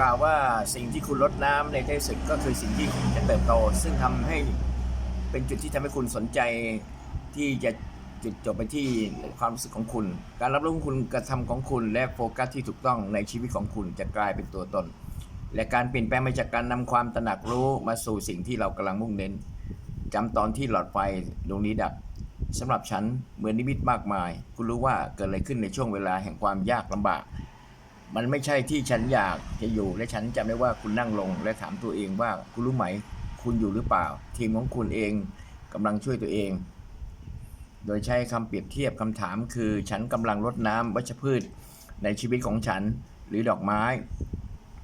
กล่าวว่าสิ่งที่คุณลดน้ำในที่สุดก็คือสิ่งที่จะเติบโต ซึ่งทำให้เป็นจุดที่ทำให้คุณสนใจที่จะจุดจบไปที่ความรู้สึกของคุณ การรับรู้ของคุณกระทำของคุณ และโฟกัสที่ถูกต้องในชีวิตของคุณจะกลายเป็นตัวตน และการเปลี่ยนแปลงมาจากการนำความตระหนักรู้มาสู่สิ่งที่เรากำลังมุ่งเน้นจำตอนที่หลอดไฟดวงนี้ดับสำหรับฉันเหมือนนิมิตมากมาย คุณรู้ว่าเกิดอะไรขึ้นในช่วงเวลาแห่งความยากลำบาก มันไม่ใช่ที่ฉันอยากจะอยู่และฉันจำได้ว่าคุณนั่งลง และถามตัวเองว่าคุณรู้ไหม คุณอยู่หรือเปล่า ทีมของคุณเองกำลังช่วยตัวเอง โดยใช้คำเปรียบเทียบคำถามคือ ฉันกำลังรดน้ำวัชพืชในชีวิตของฉันหรือดอกไม้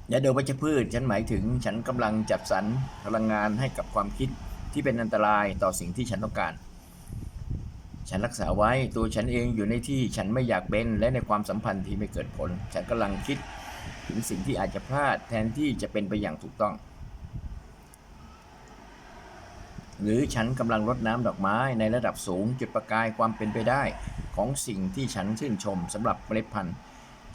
และโดยวัชพืช ฉันหมายถึงฉันกำลังจัดสรรพลังงานให้กับความคิดที่เป็นอันตรายต่อสิ่งที่ฉันต้องการ ฉันรักษาไว้ตัวฉันเองอยู่ในที่ฉันไม่อยากเป็นและในความสัมพันธ์ที่ไม่เกิดผล ฉันกำลังคิดถึงสิ่งที่อาจจะพลาดแทนที่จะเป็นไปอย่างถูกต้อง หรือฉันกำลังรดน้ำดอกไม้ในระดับสูงจุดประกายความเป็นไปได้ ของสิ่งที่ฉันชื่นชมสำหรับเมล็ดพันธุ์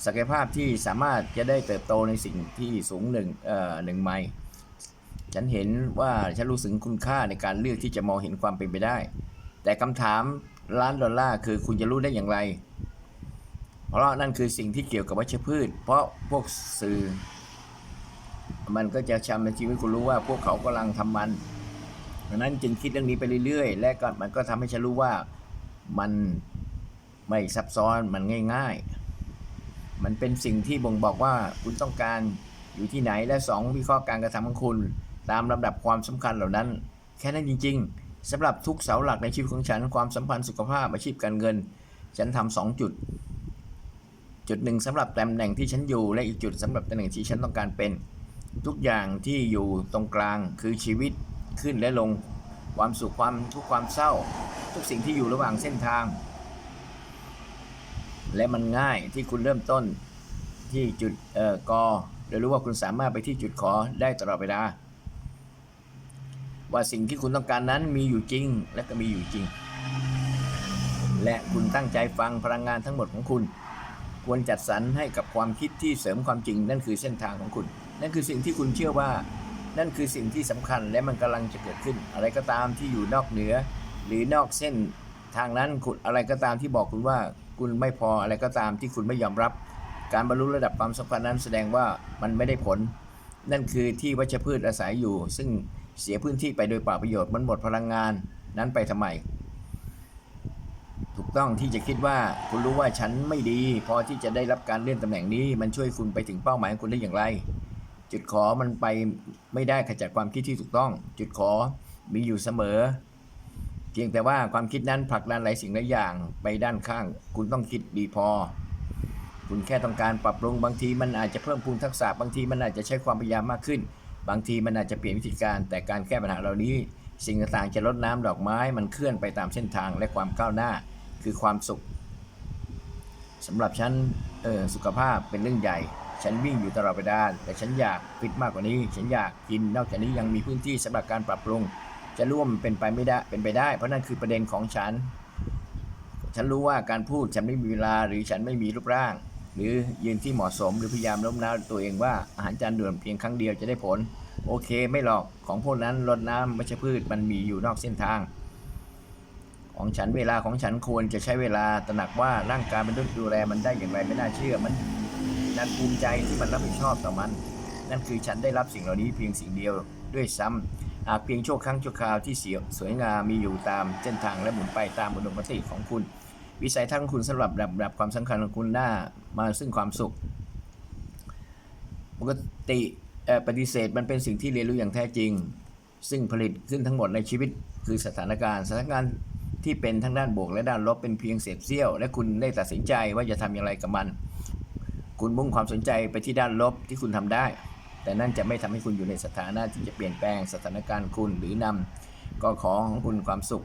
ศักยภาพที่สามารถจะได้เติบโตในสิ่งที่สูงหนึ่งเอ่อหนึ่งไมล์ฉันเห็นว่าฉันรู้สึกคุณค่าในการเลือกที่จะมองเห็นความเป็นไปได้ แต่คำถาม ล้านดอลลาร์คือคุณจะรู้ได้อย่างไร เพราะนั่นคือสิ่งที่เกี่ยวกับวัชพืช เพราะพวกสื่อ มันก็จะชำในชีวิตคุณรู้ว่าพวกเขากำลังทำมันดังนั้นจึงคิดเรื่องนี้ไปเรื่อยๆ และก็มันก็ทำให้ฉันรู้ว่ามันไม่ซับซ้อนมันง่าย ๆ มันเป็นสิ่งที่บ่งบอกว่าคุณต้องการอยู่ที่ไหนและสองวิเคราะห์การกระทำของคุณ ตามลำดับความสำคัญเหล่านั้น แค่นั้นจริง ๆ สำหรับทุกเสาหลักในชีวิตของฉัน ความสัมพันธ์สุขภาพอาชีพการเงิน ฉันทำสองจุด จุดหนึ่งสำหรับตำแหน่งที่ฉันอยู่ และอีกจุดสำหรับตำแหน่งที่ฉันต้องการเป็น ทุกอย่างที่อยู่ตรงกลางคือชีวิตขึ้นและลง ความสุขความทุกความเศร้า ทุกสิ่งที่อยู่ระหว่างเส้นทาง และมันง่ายที่คุณเริ่มต้นที่จุดเอ่อกอเดี๋ยรู้ว่าคุณสามารถไปที่จุดขอได้ตลอดเวลา ว่าสิ่งที่คุณต้องการนั้นมีอยู่จริงและก็มีอยู่จริง และคุณตั้งใจฟังพลังงานทั้งหมดของคุณ ควรจัดสรรให้กับความคิดที่เสริมความจริง นั่นคือเส้นทางของคุณ นั่นคือสิ่งที่คุณเชื่อว่า นั่นคือสิ่งที่สำคัญและมันกำลังจะเกิดขึ้น อะไรก็ตามที่อยู่นอกเหนือ หรือนอกเส้นทางนั้นคุณอะไรก็ตามที่บอกคุณว่าคุณไม่พออะไรก็ตามที่คุณไม่ยอมรับ การบรรลุระดับความสัมพันธ์นั้นแสดงว่ามันไม่ได้ผล นั่นคือที่วัชพืชอาศัยอยู่ ซึ่ง เสียพื้นที่ไปโดยเปล่าประโยชน์มันหมดพลังงานนั้นไปทำไม ถูกต้องที่จะคิดว่าคุณรู้ว่าฉันไม่ดี พอที่จะได้รับการเลื่อนตำแหน่งนี้ มันช่วยคุณไปถึงเป้าหมายของคุณได้อย่างไร จุดขอมันไปไม่ได้ขจัดความคิดที่ถูกต้อง จุดขอมีอยู่เสมอ เพียงแต่ว่าความคิดนั้นผลักดันหลายสิ่งหลายอย่างไปด้านข้าง คุณต้องคิดดีพอ คุณแค่ต้องการปรับปรุงบางที มันอาจจะเพิ่มพูนทักษะบางที มันอาจจะใช้ความพยายามมากขึ้น บางทีมันอาจจะเปลี่ยนวิธีการแต่การแก้ปัญหาเหล่านี้ สิ่งต่างๆจะลดน้ำดอกไม้มันเคลื่อนไปตามเส้นทางและความก้าวหน้าคือความสุขสำหรับฉันเออสุขภาพเป็นเรื่องใหญ่ ฉันวิ่งอยู่ตลอดเวลาแต่ฉันอยากฟิตมากกว่านี้ ฉันอยากกินนอกจากนี้ยังมีพื้นที่สำหรับการปรับปรุง จะร่วมเป็นไปไม่ได้เป็นไปได้ เพราะนั่นคือประเด็นของฉัน ฉันรู้ว่าการพูดฉันไม่มีเวลาหรือฉันไม่มีรูปร่าง หรือยืนที่เหมาะสมหรือพยายามโน้มน้าวตัวเองว่าอาหารจานด่วนเพียงครั้งเดียวจะได้ผล โอเคไม่หรอกของพวกนั้นรดน้ำวัชพืชมันมีอยู่นอกเส้นทาง ของฉันเวลาของฉันควรจะใช้เวลาตระหนักว่าร่างกายมันต้องดูแลมันได้อย่างไรไม่น่าเชื่อมันนั่นภูมิใจที่มันรับผิดชอบต่อมัน นั่นคือฉันได้รับสิ่งเหล่านี้เพียงสิ่งเดียวด้วยซ้ำหากเพียงชั่วครั้งชั่วคราวที่เสียสวยงามมีอยู่ตามเส้นทางและหมุนไปตามอุดมคติของคุณ วิสัยทัศน์ของคุณสำหรับระดับความสำคัญของคุณหน้ามาซึ่งความสุข ปกติปฏิเสธมันเป็นสิ่งที่เรียนรู้อย่างแท้จริง ซึ่งผลิตขึ้นทั้งหมดในชีวิตคือสถานการณ์ สถานการณ์ที่เป็นทั้งด้านบวกและด้านลบเป็นเพียงเศษเสี้ยว และคุณได้ตัดสินใจว่าจะทำอย่างไรกับมัน คุณมุ่งความสนใจไปที่ด้านลบที่คุณทำได้ แต่นั่นจะไม่ทำให้คุณอยู่ในสถานะที่จะเปลี่ยนแปลงสถานการณ์คุณหรือนำก็ขอของคุณความสุข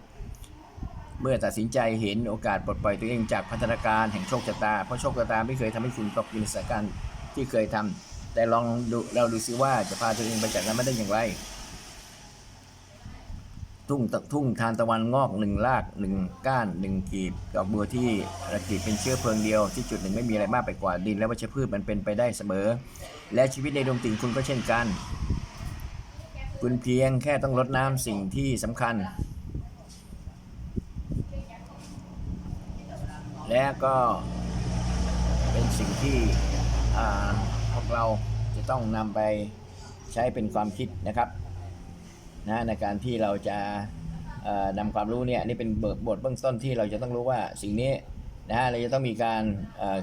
เมื่อตัดสินใจเห็นโอกาสปลดปล่อยตัวเองจากพัฒนาการแห่งโชคชะตา เพราะโชคชะตาไม่เคยทำให้คุณตกอยู่ในสถานการณ์ที่เคยทำแต่ลองดูเราดูซิว่าจะพาตัวเองไปจากนั้นมาได้อย่างไร ทุ่งตะทุ่งทานตะวันงอกหนึ่งรากหนึ่งก้านหนึ่งกีบดอกบัวที่ระกีบเป็นเชื้อเพลิงเดียว ที่จุดหนึ่งไม่มีอะไรมากไปกว่าดิน และวัชพืชมันเป็นไปได้เสมอ และชีวิตในดวงติ่งคุณก็เช่นกัน คุณเพียงแค่ต้องลดน้ำสิ่งที่สำคัญ และก็เป็นสิ่งที่พวกเราจะต้องนำไปใช้เป็นความคิดนะครับนะในการที่เราจะนำความรู้เนี่ยนี่เป็นบทบทเบื้องต้นที่เราจะต้องรู้ว่าสิ่งนี้นะฮะเราจะต้องมีการ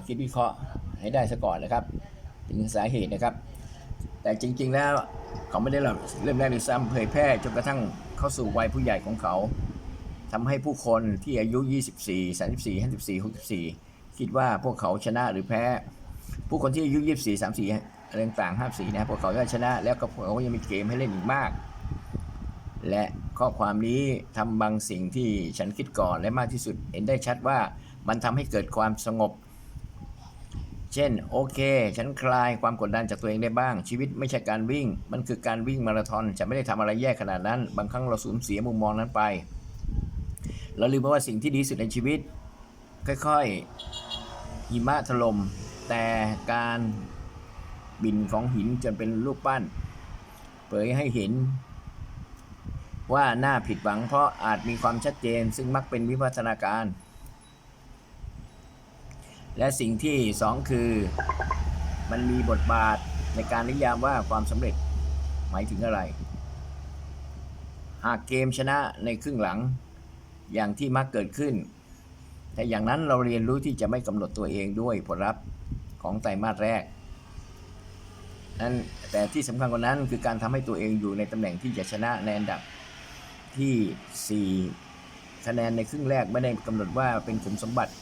คิดวิเคราะห์ให้ได้ซะก่อนนะครับถึงสาเหตุนะครับ แต่จริง ๆ แล้วเขาไม่ได้เราเริ่มแรกในซ้ำเผยแพร่จนกระทั่งเข้าสู่วัยผู้ใหญ่ของเขา ทำให้ผู้คนที่อายุ 24 34 54 64 คิดว่าพวกเขาชนะหรือแพ้ ผู้คนที่อายุ 24 34อะไรต่างๆ54นะพวกเขาจะชนะแล้วก็พวกเขายังมีเกมให้เล่นอีกมาก และข้อความนี้ทำบางสิ่งที่ฉันคิดก่อนและมากที่สุดเห็นได้ชัดว่ามันทำให้เกิดความสงบ เช่นโอเค ฉันคลายความกดดันจากตัวเองได้บ้าง ชีวิตไม่ใช่การวิ่ง มันคือการวิ่งมาราธอนฉันไม่ได้ทำอะไรแย่ขนาดนั้น บางครั้งเราสูญเสียมุมมองนั้นไป เราลืมไปว่าสิ่งที่ดีสุดในชีวิต ค่อยๆ หิมะถล่มแต่การบินของหินจนเป็นรูปปั้น เผยให้เห็นว่าหน้าผิดหวังเพราะอาจมีความชัดเจนซึ่งมักเป็นวิวัฒนาการ และสิ่งที่สองคือ มันมีบทบาทในการนิยามว่าความสำเร็จหมายถึงอะไร หากเกมชนะในครึ่งหลัง อย่างที่มักเกิดขึ้น แต่อย่างนั้นเราเรียนรู้ที่จะไม่กำหนดตัวเองด้วยผลลัพธ์ของไตรมาสแรกนั้นแต่ที่สำคัญกว่านั้นคือการทำให้ตัวเองอยู่ในตำแหน่งที่จะชนะในอันดับที่ 4 คะแนนในครึ่งแรกไม่ได้กำหนดว่าเป็นขุมสมบัติ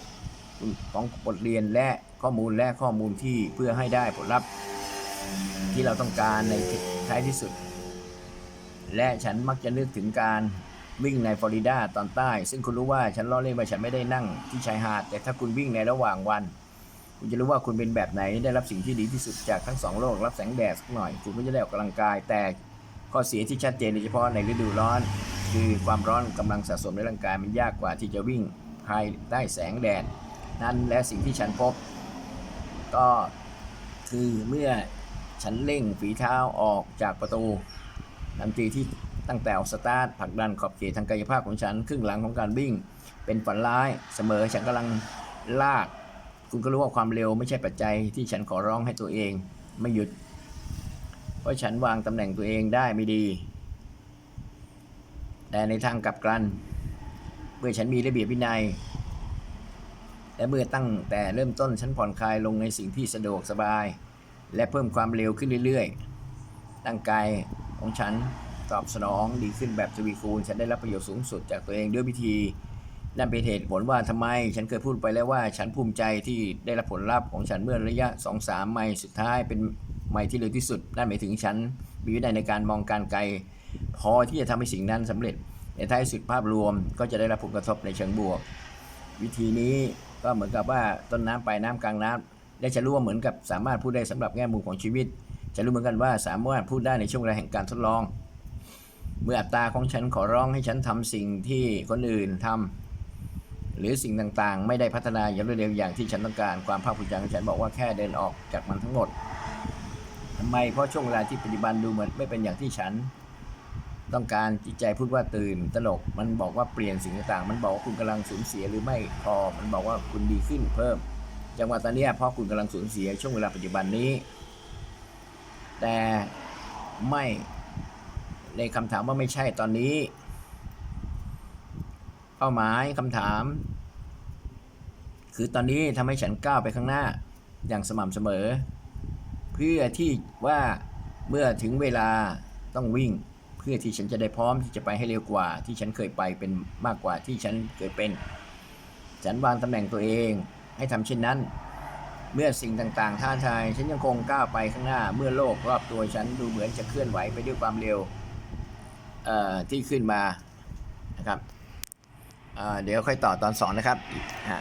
ของบทเรียนและข้อมูลและข้อมูลที่เพื่อให้ได้ผลลัพธ์ที่เราต้องการในท้ายที่สุด และฉันมักจะนึกถึงการ วิ่งในฟลอริดาตอนใต้ ซึ่งคุณรู้ว่าฉันล้อเล่นว่าฉันไม่ได้นั่งที่ชายหาด แต่ถ้าคุณวิ่งในระหว่างวัน คุณจะรู้ว่าคุณเป็นแบบไหนได้รับสิ่งที่ดีที่สุดจากทั้งสองโลกรับแสงแดดสักหน่อย คุณก็จะได้ออกกำลังกาย แต่ข้อเสียที่ชัดเจนโดยเฉพาะในฤดูร้อน คือความร้อนกำลังสะสมในร่างกายมันยากกว่าที่จะวิ่งภายใต้แสงแดดนั้นและสิ่งที่ฉันพบ ก็คือเมื่อฉันเร่งฝีเท้าออกจากประตูทันทีที่ ตั้งแต่ออกสตาร์ทผลักดันขอบเขตทางกายภาพของฉันครึ่งหลังของการวิ่ง เป็นฝันร้ายเสมอฉันกำลังลาก คุณก็รู้ว่าความเร็วไม่ใช่ปัจจัยที่ฉันขอร้องให้ตัวเองไม่หยุด เพราะฉันวางตำแหน่งตัวเองได้ไม่ดี แต่ในทางกลับกัน เมื่อฉันมีระเบียบวินัย และเมื่อตั้งแต่เริ่มต้นฉันผ่อนคลายลงในสิ่งที่สะดวกสบาย และเพิ่มความเร็วขึ้นเรื่อยๆร่างกายของฉัน ตอบสนองดีขึ้นแบบทวีคูณ ฉันได้รับประโยชน์สูงสุดจากตัวเองด้วยวิธี นั่นเป็นเหตุผลว่าทำไม ฉันเคยพูดไปแล้วว่า ฉันภูมิใจที่ได้รับผลลัพธ์ของฉันเมื่อระยะ 2-3 ไมล์สุดท้ายเป็นไมล์ที่เร็วที่สุด นั่นหมายถึงฉันมีวินัยในการมองการไกล พอที่จะทำให้สิ่งนั้นสำเร็จ ในท้ายสุดภาพรวมก็จะได้รับผลกระทบในเชิงบวก วิธีนี้ก็เหมือนกับว่าต้นน้ำปลายน้ำกลางน้ำและจะรู้ว่าเหมือนกับสามารถพูดได้สำหรับแง่มุมของชีวิต จะรู้เหมือนกันว่าสามารถพูดได้ในช่วงเวลาแห่งการทดลอง เมื่ออัตราของฉันขอร้องให้ฉันทำสิ่งที่คนอื่นทำหรือสิ่งต่างๆ ไม่ได้พัฒนาอย่างรวดเร็วอย่างที่ฉันต้องการความภาคภูมิใจของฉันบอกว่าแค่เดินออกจากมันทั้งหมดทำไมเพราะช่วงเวลาที่ปัจจุบันดูเหมือนไม่เป็นอย่างที่ฉันต้องการจิตใจพูดว่าตื่นตลก มันบอกว่าเปลี่ยนสิ่งต่างๆ มันบอกว่าคุณกำลังสูญเสียหรือไม่พอ มันบอกว่าคุณดีขึ้นเพิ่ม จังหวะตอนนี้เพราะคุณกำลังสูญเสียช่วงเวลาปัจจุบันนี้ แต่ไม่ ในคำถามว่าไม่ใช่ตอนนี้ เป้าหมายคำถาม คือตอนนี้ทำให้ฉันก้าวไปข้างหน้าอย่างสม่ำเสมอ เพื่อที่ว่าเมื่อถึงเวลาต้องวิ่ง เพื่อที่ฉันจะได้พร้อมที่จะไปให้เร็วกว่า ที่ฉันเคยไปเป็นมากกว่าที่ฉันเคยเป็น ฉันวางตำแหน่งตัวเองให้ทำเช่นนั้น เมื่อสิ่งต่างๆ ท้าทาย ฉันยังคงก้าวไปข้างหน้า เมื่อโลกรอบตัวฉันดูเหมือนจะเคลื่อนไหวไปด้วยความเร็ว ที่ขึ้นมานะครับเดี๋ยวค่อยต่อตอนสองนะครับฮะ